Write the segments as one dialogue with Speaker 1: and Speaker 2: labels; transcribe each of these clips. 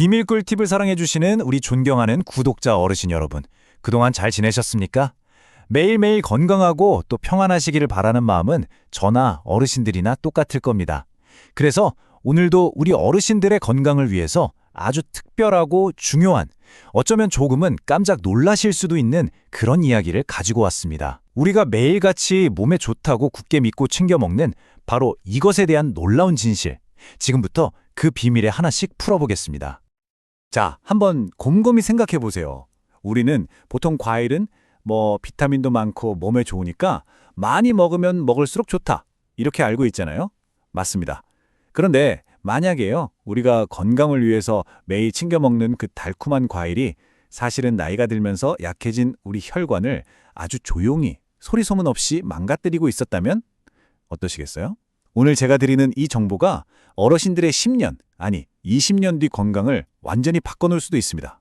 Speaker 1: 비밀 꿀팁을 사랑해주시는 우리 존경하는 구독자 어르신 여러분, 그동안 잘 지내셨습니까? 매일매일 건강하고 또 평안하시기를 바라는 마음은 저나 어르신들이나 똑같을 겁니다. 그래서 오늘도 우리 어르신들의 건강을 위해서 아주 특별하고 중요한, 어쩌면 조금은 깜짝 놀라실 수도 있는 그런 이야기를 가지고 왔습니다. 우리가 매일같이 몸에 좋다고 굳게 믿고 챙겨 먹는 바로 이것에 대한 놀라운 진실. 지금부터 그 비밀에 하나씩 풀어보겠습니다. 자, 한번 곰곰이 생각해 보세요. 우리는 보통 과일은 뭐 비타민도 많고 몸에 좋으니까 많이 먹으면 먹을수록 좋다. 이렇게 알고 있잖아요. 맞습니다. 그런데 만약에요, 우리가 건강을 위해서 매일 챙겨 먹는 그 달콤한 과일이 사실은 나이가 들면서 약해진 우리 혈관을 아주 조용히 소리 소문 없이 망가뜨리고 있었다면 어떠시겠어요? 오늘 제가 드리는 이 정보가 어르신들의 10년, 아니 20년 뒤 건강을 완전히 바꿔놓을 수도 있습니다.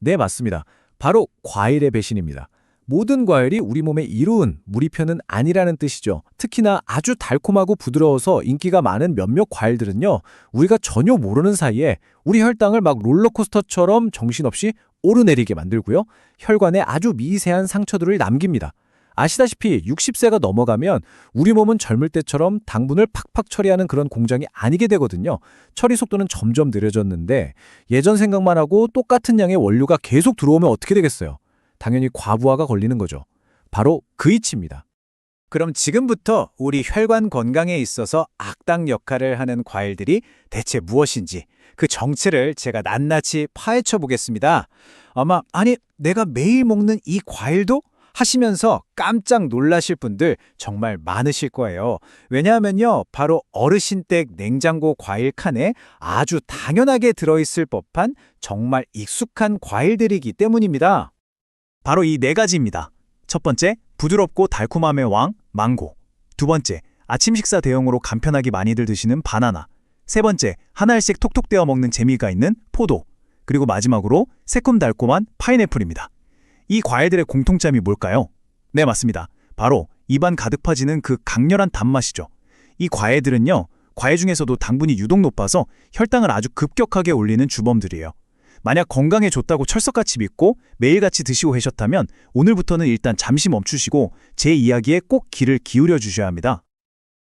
Speaker 2: 네, 맞습니다. 바로 과일의 배신입니다. 모든 과일이 우리 몸에 이로운 무리표는 아니라는 뜻이죠. 특히나 아주 달콤하고 부드러워서 인기가 많은 몇몇 과일들은요, 우리가 전혀 모르는 사이에 우리 혈당을 막 롤러코스터처럼 정신없이 오르내리게 만들고요, 혈관에 아주 미세한 상처들을 남깁니다. 아시다시피 60세가 넘어가면 우리 몸은 젊을 때처럼 당분을 팍팍 처리하는 그런 공장이 아니게 되거든요. 처리 속도는 점점 느려졌는데 예전 생각만 하고 똑같은 양의 원료가 계속 들어오면 어떻게 되겠어요? 당연히 과부하가 걸리는 거죠. 바로 그 이치입니다.
Speaker 1: 그럼 지금부터 우리 혈관 건강에 있어서 악당 역할을 하는 과일들이 대체 무엇인지 그 정체를 제가 낱낱이 파헤쳐 보겠습니다. 아마 아니 내가 매일 먹는 이 과일도 하시면서 깜짝 놀라실 분들 정말 많으실 거예요. 왜냐하면요. 바로 어르신댁 냉장고 과일 칸에 아주 당연하게 들어있을 법한 정말 익숙한 과일들이기 때문입니다. 바로 이 네 가지입니다. 첫 번째, 부드럽고 달콤함의 왕, 망고. 두 번째, 아침 식사 대용으로 간편하게 많이들 드시는 바나나. 세 번째, 한 알씩 톡톡 떼어 먹는 재미가 있는 포도. 그리고 마지막으로 새콤달콤한 파인애플입니다. 이 과일들의 공통점이 뭘까요? 네, 맞습니다. 바로 입안 가득 파지는 그 강렬한 단맛이죠. 이 과일들은요, 과일 중에서도 당분이 유독 높아서 혈당을 아주 급격하게 올리는 주범들이에요. 만약 건강에 좋다고 철석같이 믿고 매일같이 드시고 계셨다면 오늘부터는 일단 잠시 멈추시고 제 이야기에 꼭 귀를 기울여 주셔야 합니다.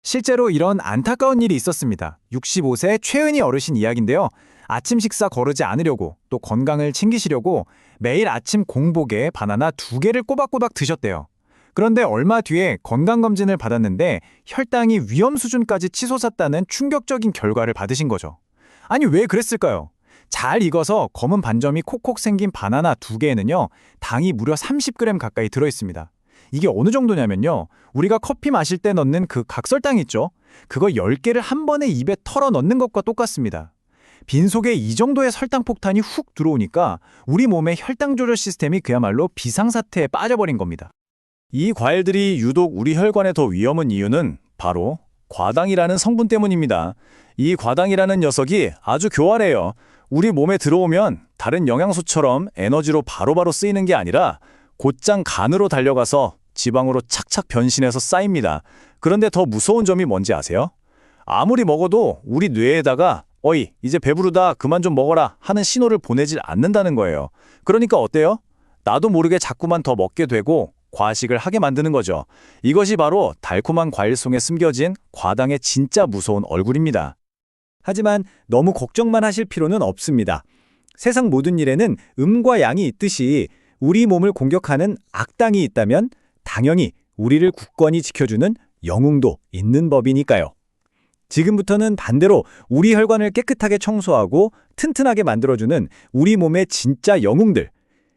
Speaker 1: 실제로 이런 안타까운 일이 있었습니다. 65세 최은희 어르신 이야기인데요. 아침 식사 거르지 않으려고 또 건강을 챙기시려고 매일 아침 공복에 바나나 두 개를 꼬박꼬박 드셨대요. 그런데 얼마 뒤에 건강검진을 받았는데 혈당이 위험 수준까지 치솟았다는 충격적인 결과를 받으신 거죠. 아니 왜 그랬을까요? 잘 익어서 검은 반점이 콕콕 생긴 바나나 두 개에는요, 당이 무려 30g 가까이 들어있습니다. 이게 어느 정도냐면요, 우리가 커피 마실 때 넣는 그 각설당 있죠? 그거 10개를 한 번에 입에 털어 넣는 것과 똑같습니다. 빈속에 이 정도의 설탕 폭탄이 훅 들어오니까 우리 몸의 혈당 조절 시스템이 그야말로 비상사태에 빠져버린 겁니다. 이 과일들이 유독 우리 혈관에 더 위험한 이유는 바로 과당이라는 성분 때문입니다. 이 과당이라는 녀석이 아주 교활해요. 우리 몸에 들어오면 다른 영양소처럼 에너지로 바로바로 쓰이는 게 아니라 곧장 간으로 달려가서 지방으로 착착 변신해서 쌓입니다. 그런데 더 무서운 점이 뭔지 아세요? 아무리 먹어도 우리 뇌에다가 어이, 이제 배부르다, 그만 좀 먹어라 하는 신호를 보내질 않는다는 거예요. 그러니까 어때요? 나도 모르게 자꾸만 더 먹게 되고 과식을 하게 만드는 거죠. 이것이 바로 달콤한 과일 속에 숨겨진 과당의 진짜 무서운 얼굴입니다. 하지만 너무 걱정만 하실 필요는 없습니다. 세상 모든 일에는 음과 양이 있듯이 우리 몸을 공격하는 악당이 있다면 당연히 우리를 굳건히 지켜주는 영웅도 있는 법이니까요. 지금부터는 반대로 우리 혈관을 깨끗하게 청소하고 튼튼하게 만들어주는 우리 몸의 진짜 영웅들,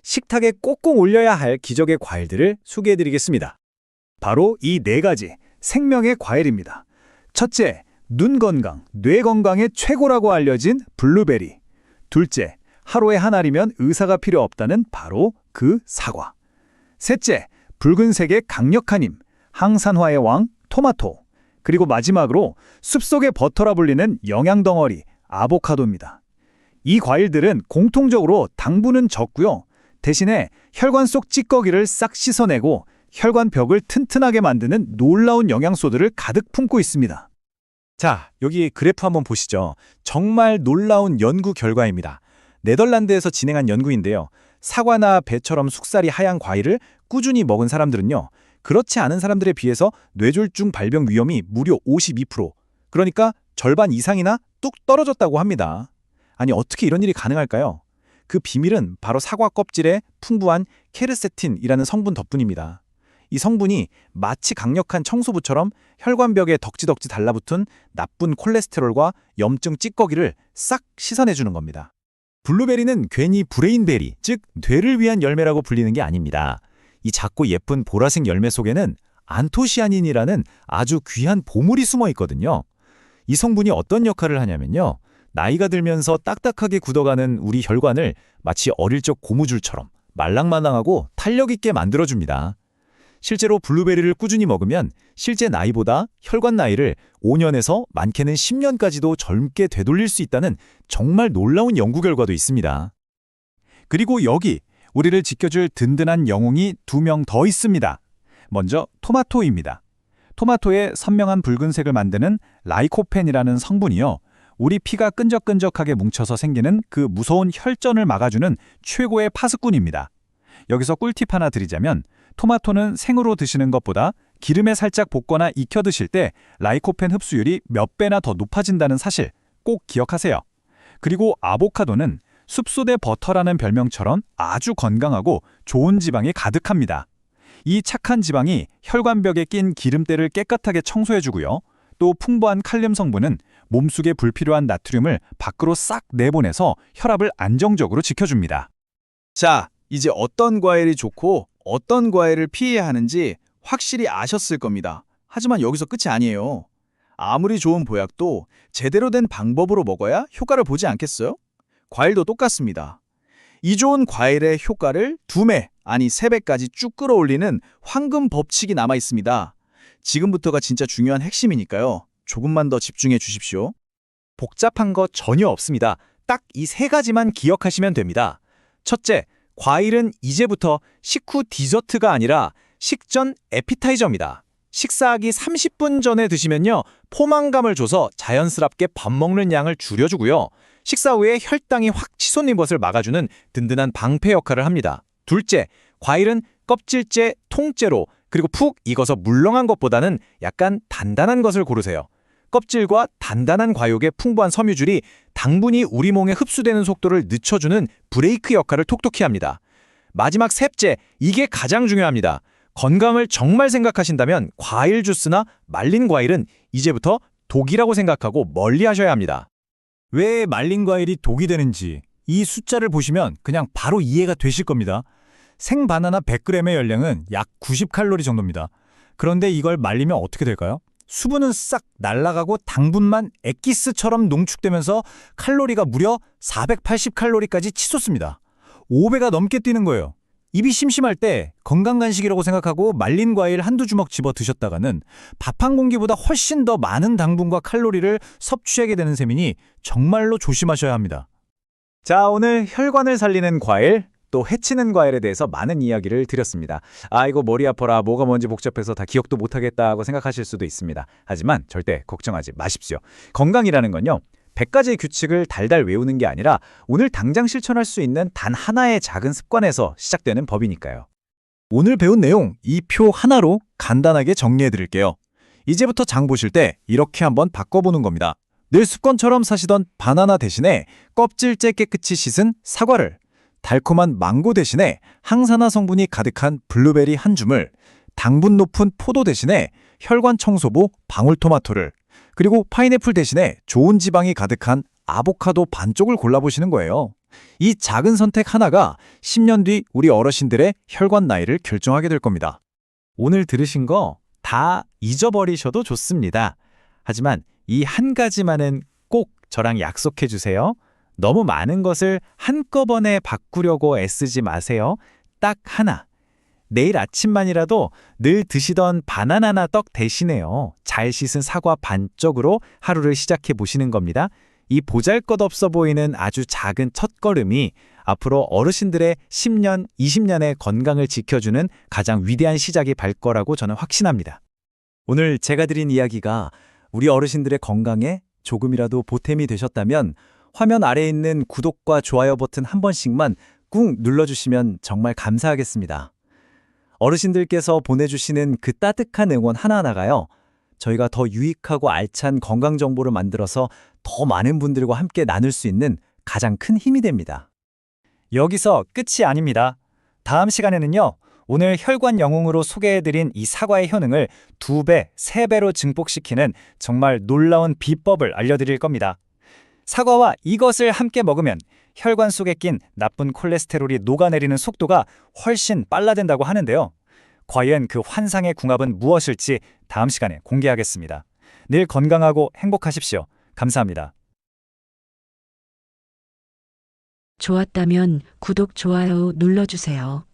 Speaker 1: 식탁에 꼭꼭 올려야 할 기적의 과일들을 소개해드리겠습니다. 바로 이 네 가지 생명의 과일입니다. 첫째, 눈 건강, 뇌 건강에 최고라고 알려진 블루베리. 둘째, 하루에 한 알이면 의사가 필요 없다는 바로 그 사과. 셋째, 붉은색의 강력한 힘, 항산화의 왕, 토마토. 그리고 마지막으로 숲속의 버터라 불리는 영양 덩어리, 아보카도입니다. 이 과일들은 공통적으로 당분은 적고요. 대신에 혈관 속 찌꺼기를 싹 씻어내고 혈관 벽을 튼튼하게 만드는 놀라운 영양소들을 가득 품고 있습니다. 자, 여기 그래프 한번 보시죠. 정말 놀라운 연구 결과입니다. 네덜란드에서 진행한 연구인데요. 사과나 배처럼 숙살이 하얀 과일을 꾸준히 먹은 사람들은요. 그렇지 않은 사람들에 비해서 뇌졸중 발병 위험이 무려 52%, 그러니까 절반 이상이나 뚝 떨어졌다고 합니다. 아니 어떻게 이런 일이 가능할까요? 그 비밀은 바로 사과 껍질에 풍부한 케르세틴이라는 성분 덕분입니다. 이 성분이 마치 강력한 청소부처럼 혈관벽에 덕지덕지 달라붙은 나쁜 콜레스테롤과 염증 찌꺼기를 싹 씻어내주는 겁니다. 블루베리는 괜히 브레인베리, 즉 뇌를 위한 열매라고 불리는 게 아닙니다. 이 작고 예쁜 보라색 열매 속에는 안토시아닌이라는 아주 귀한 보물이 숨어 있거든요. 이 성분이 어떤 역할을 하냐면요. 나이가 들면서 딱딱하게 굳어가는 우리 혈관을 마치 어릴 적 고무줄처럼 말랑말랑하고 탄력 있게 만들어줍니다. 실제로 블루베리를 꾸준히 먹으면 실제 나이보다 혈관 나이를 5년에서 많게는 10년까지도 젊게 되돌릴 수 있다는 정말 놀라운 연구 결과도 있습니다. 그리고 여기 우리를 지켜줄 든든한 영웅이 두 명 더 있습니다. 먼저 토마토입니다. 토마토의 선명한 붉은색을 만드는 라이코펜이라는 성분이요. 우리 피가 끈적끈적하게 뭉쳐서 생기는 그 무서운 혈전을 막아주는 최고의 파수꾼입니다. 여기서 꿀팁 하나 드리자면 토마토는 생으로 드시는 것보다 기름에 살짝 볶거나 익혀 드실 때 라이코펜 흡수율이 몇 배나 더 높아진다는 사실 꼭 기억하세요. 그리고 아보카도는 숲소대 버터라는 별명처럼 아주 건강하고 좋은 지방이 가득합니다. 이 착한 지방이 혈관벽에 낀 기름때를 깨끗하게 청소해주고요. 또 풍부한 칼륨 성분은 몸속에 불필요한 나트륨을 밖으로 싹 내보내서 혈압을 안정적으로 지켜줍니다. 자, 이제 어떤 과일이 좋고 어떤 과일을 피해야 하는지 확실히 아셨을 겁니다. 하지만 여기서 끝이 아니에요. 아무리 좋은 보약도 제대로 된 방법으로 먹어야 효과를 보지 않겠어요? 과일도 똑같습니다. 이 좋은 과일의 효과를 두 배, 아니 세 배까지 쭉 끌어올리는 황금 법칙이 남아 있습니다. 지금부터가 진짜 중요한 핵심이니까요. 조금만 더 집중해 주십시오. 복잡한 거 전혀 없습니다. 딱 이 세 가지만 기억하시면 됩니다. 첫째, 과일은 이제부터 식후 디저트가 아니라 식전 에피타이저입니다. 식사하기 30분 전에 드시면요. 포만감을 줘서 자연스럽게 밥 먹는 양을 줄여주고요. 식사 후에 혈당이 확 치솟는 것을 막아주는 든든한 방패 역할을 합니다. 둘째, 과일은 껍질째, 통째로 그리고 푹 익어서 물렁한 것보다는 약간 단단한 것을 고르세요. 껍질과 단단한 과육의 풍부한 섬유줄이 당분이 우리 몸에 흡수되는 속도를 늦춰주는 브레이크 역할을 톡톡히 합니다. 마지막 셋째, 이게 가장 중요합니다. 건강을 정말 생각하신다면 과일 주스나 말린 과일은 이제부터 독이라고 생각하고 멀리 하셔야 합니다. 왜 말린 과일이 독이 되는지 이 숫자를 보시면 그냥 바로 이해가 되실 겁니다. 생 바나나 100g의 열량은 약 90칼로리 정도입니다. 그런데 이걸 말리면 어떻게 될까요? 수분은 싹 날아가고 당분만 엑기스처럼 농축되면서 칼로리가 무려 480칼로리까지 치솟습니다. 5배가 넘게 뛰는 거예요. 입이 심심할 때 건강 간식이라고 생각하고 말린 과일 한두 주먹 집어 드셨다가는 밥 한 공기보다 훨씬 더 많은 당분과 칼로리를 섭취하게 되는 셈이니 정말로 조심하셔야 합니다. 자, 오늘 혈관을 살리는 과일, 또 해치는 과일에 대해서 많은 이야기를 드렸습니다. 아, 이거 머리 아파라, 뭐가 뭔지 복잡해서 다 기억도 못하겠다고 생각하실 수도 있습니다. 하지만 절대 걱정하지 마십시오. 건강이라는 건요. 100가지의 규칙을 달달 외우는 게 아니라 오늘 당장 실천할 수 있는 단 하나의 작은 습관에서 시작되는 법이니까요. 오늘 배운 내용 이 표 하나로 간단하게 정리해 드릴게요. 이제부터 장 보실 때 이렇게 한번 바꿔보는 겁니다. 늘 습관처럼 사시던 바나나 대신에 껍질째 깨끗이 씻은 사과를, 달콤한 망고 대신에 항산화 성분이 가득한 블루베리 한 줌을, 당분 높은 포도 대신에 혈관 청소부 방울토마토를, 그리고 파인애플 대신에 좋은 지방이 가득한 아보카도 반쪽을 골라보시는 거예요. 이 작은 선택 하나가 10년 뒤 우리 어르신들의 혈관 나이를 결정하게 될 겁니다. 오늘 들으신 거 다 잊어버리셔도 좋습니다. 하지만 이 한 가지만은 꼭 저랑 약속해 주세요. 너무 많은 것을 한꺼번에 바꾸려고 애쓰지 마세요. 딱 하나. 내일 아침만이라도 늘 드시던 바나나나 떡 대신에요. 잘 씻은 사과 반쪽으로 하루를 시작해 보시는 겁니다. 이 보잘것없어 보이는 아주 작은 첫걸음이 앞으로 어르신들의 10년, 20년의 건강을 지켜주는 가장 위대한 시작이 발 거라고 저는 확신합니다. 오늘 제가 드린 이야기가 우리 어르신들의 건강에 조금이라도 보탬이 되셨다면
Speaker 2: 화면 아래에 있는 구독과 좋아요 버튼 한 번씩만 꾹 눌러주시면 정말 감사하겠습니다. 어르신들께서 보내주시는 그 따뜻한 응원 하나하나가요. 저희가 더 유익하고 알찬 건강 정보를 만들어서 더 많은 분들과 함께 나눌 수 있는 가장 큰 힘이 됩니다.
Speaker 1: 여기서 끝이 아닙니다. 다음 시간에는요. 오늘 혈관 영웅으로 소개해드린 이 사과의 효능을 두 배, 세 배로 증폭시키는 정말 놀라운 비법을 알려드릴 겁니다. 사과와 이것을 함께 먹으면 혈관 속에 낀 나쁜 콜레스테롤이 녹아내리는 속도가 훨씬 빨라진다고 하는데요. 과연 그 환상의 궁합은 무엇일지 다음 시간에 공개하겠습니다. 늘 건강하고 행복하십시오. 감사합니다.
Speaker 3: 좋았다면 구독, 좋아요 눌러주세요.